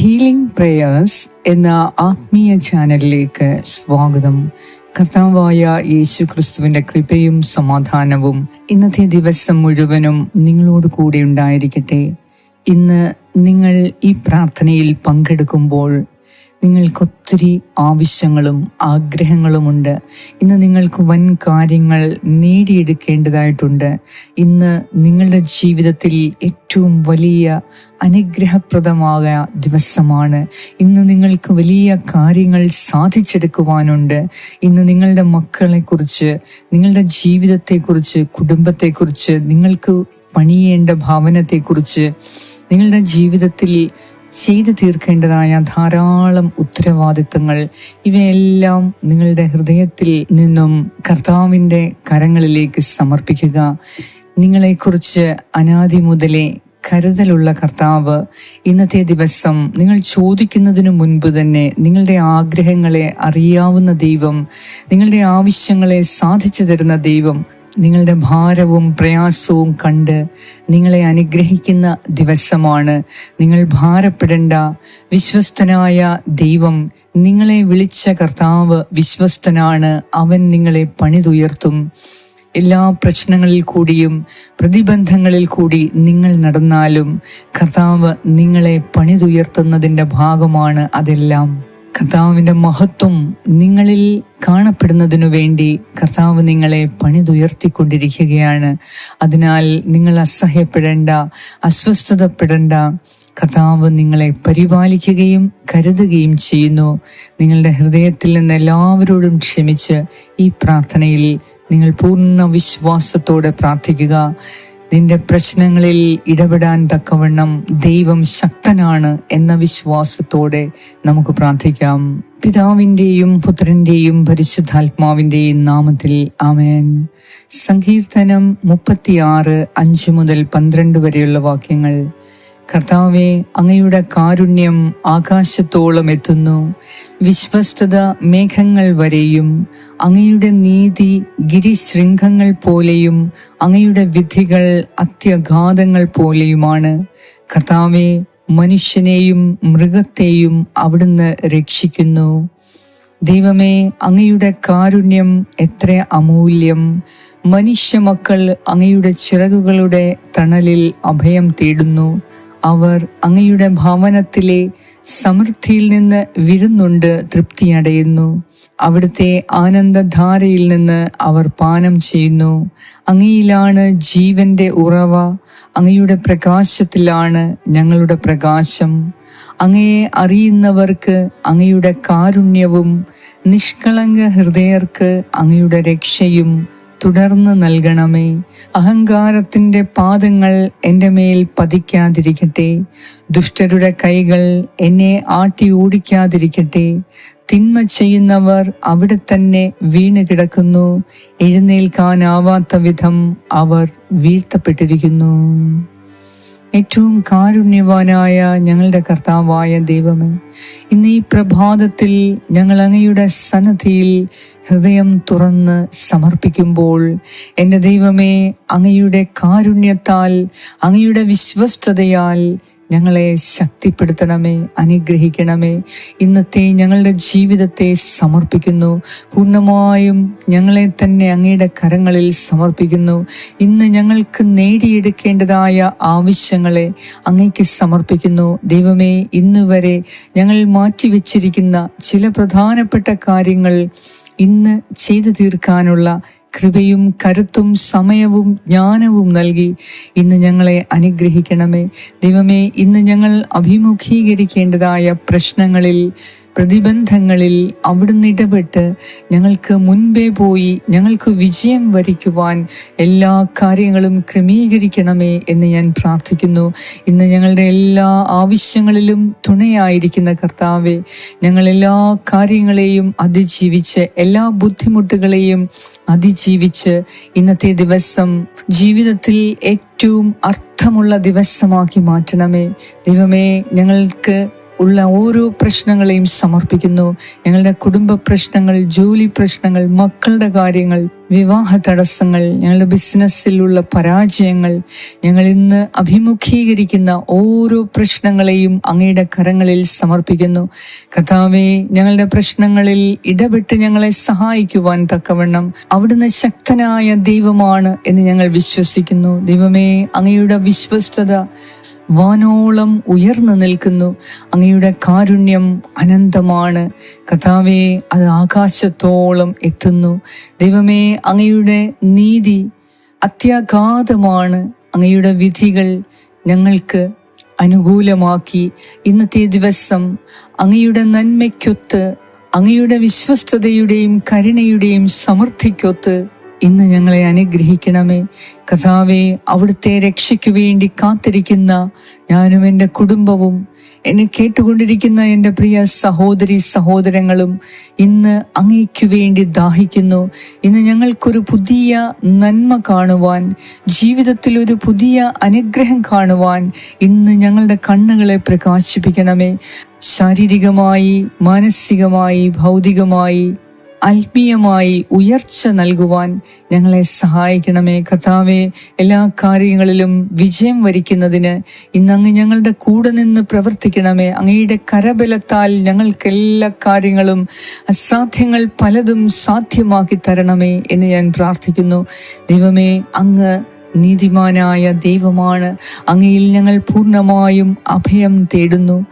Healing prayers എന്ന ആത്മീയ ചാനലിലേക്ക് സ്വാഗതം. കർത്താവായ യേശു ക്രിസ്തുവിന്റെ കൃപയും സമാധാനവും ഇന്നത്തെ ദിവസം മുഴുവനും നിങ്ങളോട് കൂടെ ഉണ്ടായിരിക്കട്ടെ. ഇന്ന് നിങ്ങൾ ഈ പ്രാർത്ഥനയിൽ പങ്കെടുക്കുമ്പോൾ നിങ്ങൾക്കൊത്തിരി ആവശ്യങ്ങളും ആഗ്രഹങ്ങളുമുണ്ട്. ഇന്ന് നിങ്ങൾക്ക് വൻ കാര്യങ്ങൾ നേടിയെടുക്കേണ്ടതായിട്ടുണ്ട്. ഇന്ന് നിങ്ങളുടെ ജീവിതത്തിൽ ഏറ്റവും വലിയ അനുഗ്രഹപ്രദമായ ദിവസമാണ്. ഇന്ന് നിങ്ങൾക്ക് വലിയ കാര്യങ്ങൾ സാധിച്ചെടുക്കുവാനുണ്ട്. ഇന്ന് നിങ്ങളുടെ മക്കളെക്കുറിച്ച് നിങ്ങളുടെ ജീവിതത്തെക്കുറിച്ച് കുടുംബത്തെക്കുറിച്ച് നിങ്ങൾക്ക് പണിയേണ്ട ഭാവനത്തെക്കുറിച്ച് നിങ്ങളുടെ ജീവിതത്തിൽ ചെയ്തു തീർക്കേണ്ടതായ ധാരാളം ഉത്തരവാദിത്തങ്ങൾ ഇവയെല്ലാം നിങ്ങളുടെ ഹൃദയത്തിൽ നിന്നും കർത്താവിന്റെ കരങ്ങളിലേക്ക് സമർപ്പിക്കുക. നിങ്ങളെക്കുറിച്ച് അനാദി മുതലേ കരുതലുള്ള കർത്താവ് ഇന്നത്തെ ദിവസം നിങ്ങൾ ചോദിക്കുന്നതിനു മുൻപ് തന്നെ നിങ്ങളുടെ ആഗ്രഹങ്ങളെ അറിയാവുന്ന ദൈവം നിങ്ങളുടെ ആവശ്യങ്ങളെ സാധിച്ചു തരുന്ന ദൈവം നിങ്ങളുടെ ഭാരവും പ്രയാസവും കണ്ട് നിങ്ങളെ അനുഗ്രഹിക്കുന്ന ദിവസമാണ്. നിങ്ങൾ ഭാരപ്പെടേണ്ട വിശ്വസ്തനായ ദൈവം നിങ്ങളെ വിളിച്ച കർത്താവ് വിശ്വസ്തനാണ്. അവൻ നിങ്ങളെ പണിതുയർത്തും. എല്ലാ പ്രശ്നങ്ങളിൽ കൂടിയും പ്രതിബന്ധങ്ങളിൽ കൂടി നിങ്ങൾ നടന്നാലും കർത്താവ് നിങ്ങളെ പണിതുയർത്തുന്നതിന്റെ ഭാഗമാണ് അതെല്ലാം. കർത്താവിന്റെ മഹത്വം നിങ്ങളിൽ കാണപ്പെടുന്നതിനു വേണ്ടി കർത്താവ് നിങ്ങളെ പണിതുയർത്തിക്കൊണ്ടിരിക്കുകയാണ്. അതിനാൽ നിങ്ങൾ അസഹ്യപ്പെടേണ്ട അസ്വസ്ഥതപ്പെടേണ്ട കർത്താവ് നിങ്ങളെ പരിപാലിക്കുകയും കരുതുകയും ചെയ്യുന്നു. നിങ്ങളുടെ ഹൃദയത്തിൽ നിന്ന് എല്ലാവരോടും ക്ഷമിച്ച് ഈ പ്രാർത്ഥനയിൽ നിങ്ങൾ പൂർണ വിശ്വാസത്തോടെ പ്രാർത്ഥിക്കുക. നിന്റെ പ്രശ്നങ്ങളിൽ ഇടപെടാൻ തക്കവണ്ണം ദൈവം ശക്തനാണ് എന്ന വിശ്വാസത്തോടെ നമുക്ക് പ്രാർത്ഥിക്കാം. പിതാവിന്റെയും പുത്രന്റെയും പരിശുദ്ധാത്മാവിന്റെയും നാമത്തിൽ ആമേൻ. സങ്കീർത്തനം മുപ്പത്തിയാറ് അഞ്ച് മുതൽ പന്ത്രണ്ട് വരെയുള്ള വാക്യങ്ങൾ. കർത്താവെ അങ്ങയുടെ കാരുണ്യം ആകാശത്തോളം എത്തുന്നു. വിശ്വസ്തത മേഘങ്ങൾ വരെയും അങ്ങയുടെ നീതി ഗിരിശൃംഖങ്ങൾ പോലെയും അങ്ങയുടെ വിധികൾ അത്യഘാതങ്ങൾ പോലെയുമാണ്. കർത്താവെ മനുഷ്യനെയും മൃഗത്തെയും അവിടുന്ന് രക്ഷിക്കുന്നു. ദൈവമേ അങ്ങയുടെ കാരുണ്യം എത്ര അമൂല്യം. മനുഷ്യമക്കൾ അങ്ങയുടെ ചിറകുകളുടെ തണലിൽ അഭയം തേടുന്നു. അവർ അങ്ങയുടെ ഭവനത്തിലെ സമൃദ്ധിയിൽ നിന്ന് വിരുന്നുണ്ട് തൃപ്തിയടയുന്നു. അവിടുത്തെ ആനന്ദധാരയിൽ നിന്ന് അവർ പാനം ചെയ്യുന്നു. അങ്ങയിലാണ് ജീവന്റെ ഉറവ അങ്ങയുടെ പ്രകാശത്തിലാണ് ഞങ്ങളുടെ പ്രകാശം. അങ്ങയെ അറിയുന്നവർക്ക് അങ്ങയുടെ കാരുണ്യവും നിഷ്കളങ്ക ഹൃദയർക്ക് അങ്ങയുടെ രക്ഷയും തുടർന്ന് നൽകണമേ. അഹങ്കാരത്തിന്റെ പാദങ്ങൾ എന്റെ മേൽ പതിക്കാതിരിക്കട്ടെ. ദുഷ്ടരുടെ കൈകൾ എന്നെ ആട്ടി ഓടിക്കാതിരിക്കട്ടെ. തിന്മ ചെയ്യുന്നവർ അവിടെ തന്നെ വീണ് കിടക്കുന്നു. എഴുന്നേൽക്കാനാവാത്ത വിധം അവർ വീഴ്ത്തപ്പെട്ടിരിക്കുന്നു. ഏറ്റവും കാരുണ്യവാനായ ഞങ്ങളുടെ കർത്താവായ ദൈവമേ ഇന്ന് ഈ പ്രഭാതത്തിൽ ഞങ്ങൾ അങ്ങയുടെ സന്നദ്ധിയിൽ ഹൃദയം തുറന്ന് സമർപ്പിക്കുമ്പോൾ എന്റെ ദൈവമേ അങ്ങയുടെ കാരുണ്യത്താൽ അങ്ങയുടെ വിശ്വസ്തതയാൽ ഞങ്ങളെ ശക്തിപ്പെടുത്തണമേ അനുഗ്രഹിക്കണമേ. ഇന്നത്തെ ഞങ്ങളുടെ ജീവിതത്തെ സമർപ്പിക്കുന്നു. പൂർണമായും ഞങ്ങളെ തന്നെ അങ്ങയുടെ കരങ്ങളിൽ സമർപ്പിക്കുന്നു. ഇന്ന് ഞങ്ങൾക്ക് നേടിയെടുക്കേണ്ടതായ ആവശ്യങ്ങളെ അങ്ങയ്ക്ക് സമർപ്പിക്കുന്നു. ദൈവമേ ഇന്ന് വരെ ഞങ്ങൾ മാറ്റിവെച്ചിരിക്കുന്ന ചില പ്രധാനപ്പെട്ട കാര്യങ്ങൾ ഇന്ന് ചെയ്തു തീർക്കാനുള്ള കൃപയും കരുത്തും സമയവും ജ്ഞാനവും നൽകി ഇന്ന് ഞങ്ങളെ അനുഗ്രഹിക്കണമേ. ദൈവമേ ഇന്ന് ഞങ്ങൾ അഭിമുഖീകരിക്കേണ്ടതായ പ്രശ്നങ്ങളിൽ പ്രതിബന്ധങ്ങളിൽ അവിടുന്ന് ഇടപെട്ട് ഞങ്ങൾക്ക് മുൻപേ പോയി ഞങ്ങൾക്ക് വിജയം വരിക്കുവാൻ എല്ലാ കാര്യങ്ങളും ക്രമീകരിക്കണമേ എന്ന് ഞാൻ പ്രാർത്ഥിക്കുന്നു. ഇന്ന് ഞങ്ങളുടെ എല്ലാ ആവശ്യങ്ങളിലും തുണയായിരിക്കുന്ന കർത്താവെ ഞങ്ങൾ എല്ലാ കാര്യങ്ങളെയും അതിജീവിച്ച് എല്ലാ ബുദ്ധിമുട്ടുകളെയും അതിജീവിച്ച് ഇന്നത്തെ ദിവസം ജീവിതത്തിൽ ഏറ്റവും അർത്ഥമുള്ള ദിവസമാക്കി മാറ്റണമേ. ദൈവമേ ഞങ്ങൾക്ക് ഉള്ള ഓരോ പ്രശ്നങ്ങളെയും സമർപ്പിക്കുന്നു. ഞങ്ങളുടെ കുടുംബ പ്രശ്നങ്ങൾ ജോലി പ്രശ്നങ്ങൾ മക്കളുടെ കാര്യങ്ങൾ വിവാഹ തടസ്സങ്ങൾ ഞങ്ങളുടെ ബിസിനസ്സിലുള്ള പരാജയങ്ങൾ ഞങ്ങൾ ഇന്ന് അഭിമുഖീകരിക്കുന്ന ഓരോ പ്രശ്നങ്ങളെയും അങ്ങയുടെ കരങ്ങളിൽ സമർപ്പിക്കുന്നു. കഥാവെ ഞങ്ങളുടെ പ്രശ്നങ്ങളിൽ ഇടപെട്ട് ഞങ്ങളെ സഹായിക്കുവാൻ തക്കവണ്ണം അവിടുന്ന് ശക്തനായ ദൈവമാണ് എന്ന് ഞങ്ങൾ വിശ്വസിക്കുന്നു. ദൈവമേ അങ്ങയുടെ വിശ്വസ്തത വാനോളം ഉയർന്നു നിൽക്കുന്നു. അങ്ങയുടെ കാരുണ്യം അനന്തമാണ്. കഥാവെ അത് ആകാശത്തോളം എത്തുന്നു. ദൈവമേ അങ്ങയുടെ നീതി അത്യാഘാതമാണ്. അങ്ങയുടെ വിധികൾ ഞങ്ങൾക്ക് അനുകൂലമാക്കി. ഇന്നത്തെ ദിവസം അങ്ങയുടെ നന്മയ്ക്കൊത്ത് അങ്ങയുടെ വിശ്വസ്തതയുടെയും കരുണയുടെയും സമൃദ്ധിക്കൊത്ത് ഇന്ന് ഞങ്ങളെ അനുഗ്രഹിക്കണമേ. കഥാവെ അവിടുത്തെ രക്ഷയ്ക്ക് വേണ്ടി കാത്തിരിക്കുന്ന ഞാനും എന്റെ കുടുംബവും എന്നെ കേട്ടുകൊണ്ടിരിക്കുന്ന എന്റെ പ്രിയ സഹോദരി സഹോദരങ്ങളും ഇന്ന് അങ്ങയ്ക്കു വേണ്ടി ദാഹിക്കുന്നു. ഇന്ന് ഞങ്ങൾക്കൊരു പുതിയ നന്മ കാണുവാൻ ജീവിതത്തിൽ ഒരു പുതിയ അനുഗ്രഹം കാണുവാൻ ഇന്ന് ഞങ്ങളുടെ കണ്ണുകളെ പ്രകാശിപ്പിക്കണമേ. ശാരീരികമായി മാനസികമായി ഭൗതികമായി ആത്മീയമായി ഉയർച്ച നൽകുവാൻ ഞങ്ങളെ സഹായിക്കണമേ. കഥാവെ എല്ലാ കാര്യങ്ങളിലും വിജയം വരിക്കുന്നതിന് ഇന്ന് അങ്ങ് ഞങ്ങളുടെ കൂടെ നിന്ന് പ്രവർത്തിക്കണമേ. അങ്ങയുടെ കരബലത്താൽ ഞങ്ങൾക്ക് എല്ലാ കാര്യങ്ങളും അസാധ്യങ്ങൾ പലതും സാധ്യമാക്കി തരണമേ എന്ന് ഞാൻ പ്രാർത്ഥിക്കുന്നു. ദൈവമേ അങ്ങ് നീതിമാനായ ദൈവമാണ്. അങ്ങയിൽ ഞങ്ങൾ പൂർണമായും അഭയം തേടുന്നു.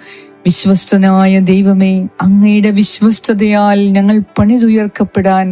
വിശ്വസ്തനായ ദൈവമേ അങ്ങയുടെ വിശ്വസ്തതയാൽ ഞങ്ങൾ പണിതുയർക്കപ്പെടാൻ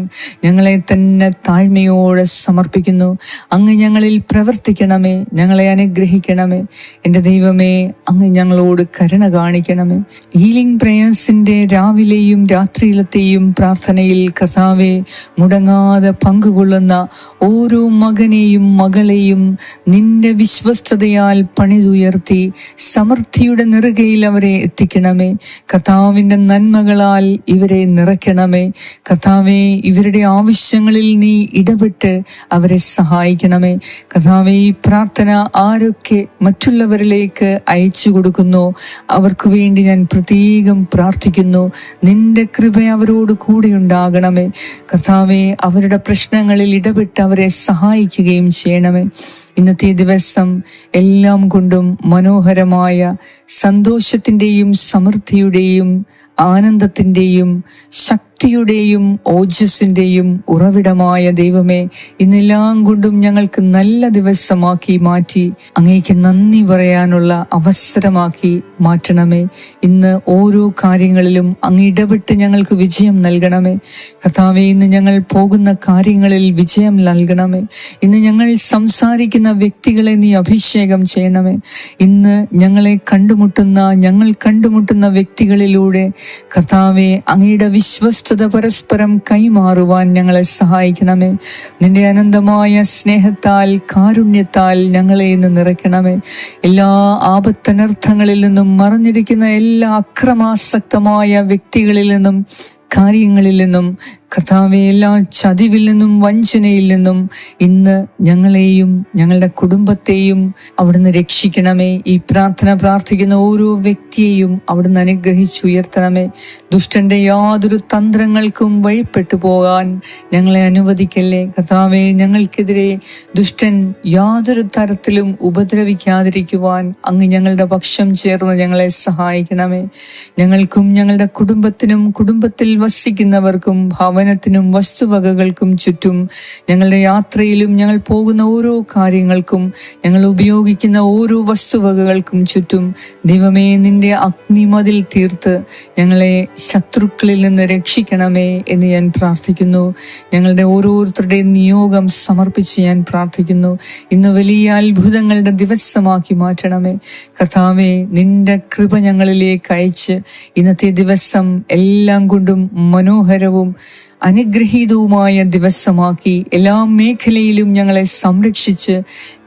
ഞങ്ങളെ തന്നെ താഴ്മയോടെ സമർപ്പിക്കുന്നു. അങ്ങ് ഞങ്ങളിൽ പ്രവർത്തിക്കണമേ ഞങ്ങളെ അനുഗ്രഹിക്കണമേ. എന്റെ ദൈവമേ അങ്ങ് ഞങ്ങളോട് കരുണ കാണിക്കണമേ. ഹീലിംഗ് പ്രേയേഴ്സിന്റെ രാവിലെയും രാത്രിയിലത്തെയും പ്രാർത്ഥനയിൽ കഥാവെ മുടങ്ങാതെ പങ്കുകൊള്ളുന്ന ഓരോ മകനെയും മകളെയും നിന്റെ വിശ്വസ്തതയാൽ പണിതുയർത്തി സമൃദ്ധിയുടെ നെറുകയിൽ അവരെ എത്തിക്കണമേ കർത്താവിന്റെ നന്മകളാൽ ഇവരെ നിറയ്ക്കണമേ. കർത്താവെ ഇവരുടെ ആവശ്യങ്ങളിൽ നീ ഇടപെട്ട് അവരെ സഹായിക്കണമേ. കർത്താവെ ഈ പ്രാർത്ഥന ആരൊക്കെ മറ്റുള്ളവരിലേക്ക് അയച്ചു കൊടുക്കുന്നു അവർക്ക് വേണ്ടി ഞാൻ പ്രത്യേകം പ്രാർത്ഥിക്കുന്നു. നിന്റെ കൃപ അവരോട് കൂടെ ഉണ്ടാകണമേ. കർത്താവെ അവരുടെ പ്രശ്നങ്ങളിൽ ഇടപെട്ട് അവരെ സഹായിക്കുകയും ചെയ്യണമേ. ഇന്നത്തെ ദിവസം എല്ലാം കൊണ്ടും മനോഹരമായ സന്തോഷത്തിന്റെയും സമൃദ്ധിയുടെയും ആനന്ദത്തിന്റെയും ശക്തിയുടെയും ഓജസ്സിന്റെയും ഉറവിടമായ ദൈവമേ ഇന്നെല്ലാം കൊണ്ടും ഞങ്ങൾക്ക് നല്ല ദിവസമാക്കി മാറ്റി അങ്ങേക്ക് നന്ദി പറയാനുള്ള അവസരമാക്കി മാറ്റണമേ. ഇന്ന് ഓരോ കാര്യങ്ങളിലും അങ്ങ് ഇടപെട്ട് ഞങ്ങൾക്ക് വിജയം നൽകണമേ. കർത്താവെ ഇന്ന് ഞങ്ങൾ പോകുന്ന കാര്യങ്ങളിൽ വിജയം നൽകണമേ. ഇന്ന് ഞങ്ങൾ സംസാരിക്കുന്ന വ്യക്തികളെ നീ അഭിഷേകം ചെയ്യണമേ. ഇന്ന് ഞങ്ങളെ കണ്ടുമുട്ടുന്ന ഞങ്ങൾ കണ്ടുമുട്ടുന്ന വ്യക്തികളിലൂടെ കർത്താവെ അങ്ങയുടെ വിശ്വസ്തത പരസ്പരം കൈമാറുവാൻ ഞങ്ങളെ സഹായിക്കണമേ. നിന്റെ അനന്തമായ സ്നേഹത്താൽ കാരുണ്യത്താൽ ഞങ്ങളെ ഇന്ന് നിറയ്ക്കണമേ. എല്ലാ ആപത്തനർത്ഥങ്ങളിൽ നിന്നും മറഞ്ഞിരിക്കുന്ന എല്ലാ അക്രമാസക്തമായ വ്യക്തികളിൽ നിന്നും കാര്യങ്ങളിൽ നിന്നും കർത്താവെ എല്ലാ ചതിവിൽ നിന്നും വഞ്ചനയിൽ നിന്നും ഇന്ന് ഞങ്ങളെയും ഞങ്ങളുടെ കുടുംബത്തെയും അവിടുന്ന് രക്ഷിക്കണമേ. ഈ പ്രാർത്ഥന പ്രാർത്ഥിക്കുന്ന ഓരോ വ്യക്തിയെയും അവിടുന്ന് അനുഗ്രഹിച്ചുയർത്തണമേ ദുഷ്ടന്റെ യാതൊരു തന്ത്രങ്ങൾക്കും വഴിപ്പെട്ടു പോകാൻ ഞങ്ങളെ അനുവദിക്കല്ലേ. കർത്താവെ ഞങ്ങൾക്കെതിരെ ദുഷ്ടൻ യാതൊരു തരത്തിലും ഉപദ്രവിക്കാതിരിക്കുവാൻ അങ്ങ് ഞങ്ങളുടെ പക്ഷം ചേർന്ന് ഞങ്ങളെ സഹായിക്കണമേ. ഞങ്ങൾക്കും ഞങ്ങളുടെ കുടുംബത്തിനും കുടുംബത്തിൽ വസിക്കുന്നവർക്കും ഭവനത്തിനും വസ്തുവകകൾക്കും ചുറ്റും ഞങ്ങളുടെ യാത്രയിലും ഞങ്ങൾ പോകുന്ന ഓരോ കാര്യങ്ങൾക്കും ഞങ്ങൾ ഉപയോഗിക്കുന്ന ഓരോ വസ്തുവകകൾക്കും ചുറ്റും ദൈവമേ നിന്റെ അഗ്നിമതിൽ തീർത്ത് ഞങ്ങളെ ശത്രുക്കളിൽ നിന്ന് രക്ഷിക്കണമേ എന്ന് ഞാൻ പ്രാർത്ഥിക്കുന്നു. ഞങ്ങളുടെ ഓരോരുത്തരുടെയും നിയോഗം സമർപ്പിച്ച് ഞാൻ പ്രാർത്ഥിക്കുന്നു. ഇന്ന് വലിയ അത്ഭുതങ്ങളുടെ ദിവസമാക്കി മാറ്റണമേ. കഥാവേ നിന്റെ കൃപ ഞങ്ങളിലേക്ക് അയച്ച് ഇന്നത്തെ ദിവസം എല്ലാം കൊണ്ടും മനോഹരവും അനുഗ്രഹീതവുമായ ദിവസമാക്കി എല്ലാ മേഖലയിലും ഞങ്ങളെ സംരക്ഷിച്ച്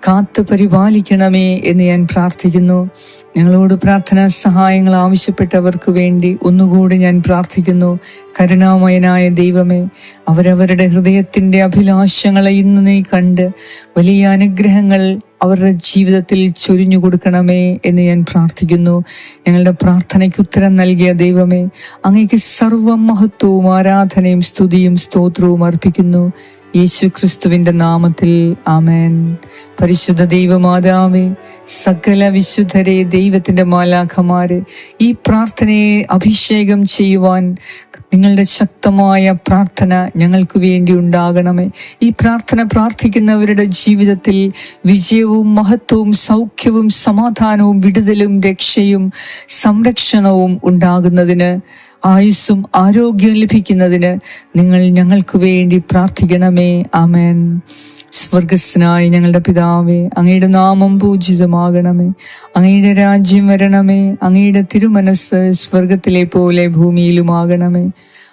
കാത്തു പരിപാലിക്കണമേ എന്ന് ഞാൻ പ്രാർത്ഥിക്കുന്നു. ഞങ്ങളോട് പ്രാർത്ഥനാ സഹായങ്ങൾ ആവശ്യപ്പെട്ടവർക്ക് വേണ്ടി ഒന്നുകൂടി ഞാൻ പ്രാർത്ഥിക്കുന്നു. കരുണാമയനായ ദൈവമേ അവരവരുടെ ഹൃദയത്തിന്റെ അഭിലാഷങ്ങളെ ഇന്ന് നീ കണ്ട് വലിയ അനുഗ്രഹങ്ങൾ അവരുടെ ജീവിതത്തിൽ ചൊരിഞ്ഞു കൊടുക്കണമേ എന്ന് ഞാൻ പ്രാർത്ഥിക്കുന്നു. ഞങ്ങളുടെ പ്രാർത്ഥനയ്ക്ക് ഉത്തരം നൽകിയ ദൈവമേ അങ്ങേക്ക് സർവ മഹത്വവും ആരാധനയും സ്തുതിയും സ്തോത്രവും അർപ്പിക്കുന്നു. യേശു ക്രിസ്തുവിന്റെ നാമത്തിൽ ആമേൻ. പരിശുദ്ധ ദൈവമാതാവേ സകല വിശുദ്ധരെ ദൈവത്തിന്റെ മാലാഖമാരെ ഈ പ്രാർത്ഥനയെ അഭിഷേകം ചെയ്യുവാൻ നിങ്ങളുടെ ശക്തമായ പ്രാർത്ഥന ഞങ്ങൾക്ക് വേണ്ടി ഉണ്ടാകണമേ. ഈ പ്രാർത്ഥന പ്രാർത്ഥിക്കുന്നവരുടെ ജീവിതത്തിൽ വിജയവും മഹത്വവും സൗഖ്യവും സമാധാനവും വിടുതലും രക്ഷയും സംരക്ഷണവും ഉണ്ടാകുന്നതിന് ആയുസ്സും ആരോഗ്യവും ലഭിക്കുന്നതിന് നിങ്ങൾ ഞങ്ങൾക്ക് വേണ്ടി പ്രാർത്ഥിക്കണമേ. ആമേൻ. സ്വർഗസ്നായി ഞങ്ങളുടെ പിതാവേ അങ്ങയുടെ നാമം പൂജിതമാകണമേ. അങ്ങയുടെ രാജ്യം വരണമേ. അങ്ങയുടെ തിരുമനസ് സ്വർഗത്തിലെ പോലെ ഭൂമിയിലുമാകണമേ.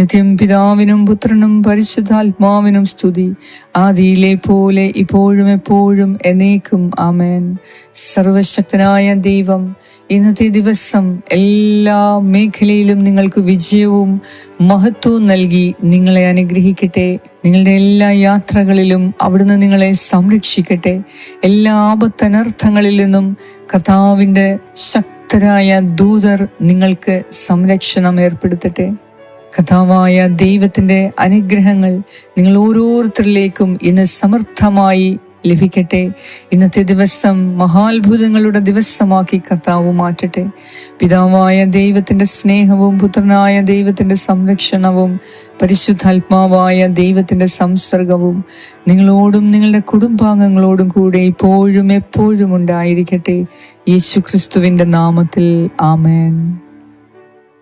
നിത്യം പിതാവിനും പുത്രനും പരിശുദ്ധാത്മാവിനും സ്തുതി. ആദിയിലെ പോലെ ഇപ്പോഴും എപ്പോഴും എന്നേക്കും ആമേൻ. സർവശക്തനായ ദൈവം ഇന്നത്തെ ദിവസം എല്ലാ മേഖലയിലും നിങ്ങൾക്ക് വിജയവും മഹത്വവും നൽകി നിങ്ങളെ അനുഗ്രഹിക്കട്ടെ. നിങ്ങളുടെ എല്ലാ യാത്രകളിലും അവിടുന്ന് നിങ്ങളെ സംരക്ഷിക്കട്ടെ. എല്ലാ ആപത്തനർത്ഥങ്ങളിൽ നിന്നും കർത്താവിന്റെ ശക്തരായ ദൂതർ നിങ്ങൾക്ക് സംരക്ഷണം ഏർപ്പെടുത്തട്ടെ. കഥാവായ ദൈവത്തിന്റെ അനുഗ്രഹങ്ങൾ നിങ്ങൾ ഓരോരുത്തരിലേക്കും ഇന്ന് സമർത്ഥമായി ലഭിക്കട്ടെ. ഇന്നത്തെ ദിവസം മഹാത്ഭുതങ്ങളുടെ ദിവസമാക്കി കർത്താവ് മാറ്റട്ടെ. പിതാവായ ദൈവത്തിന്റെ സ്നേഹവും പുത്രനായ ദൈവത്തിന്റെ സംരക്ഷണവും പരിശുദ്ധാത്മാവായ ദൈവത്തിന്റെ സംസർഗവും നിങ്ങളോടും നിങ്ങളുടെ കുടുംബാംഗങ്ങളോടും കൂടെ ഇപ്പോഴും എപ്പോഴും ഉണ്ടായിരിക്കട്ടെ. യേശു ക്രിസ്തുവിന്റെ നാമത്തിൽ ആമേൻ.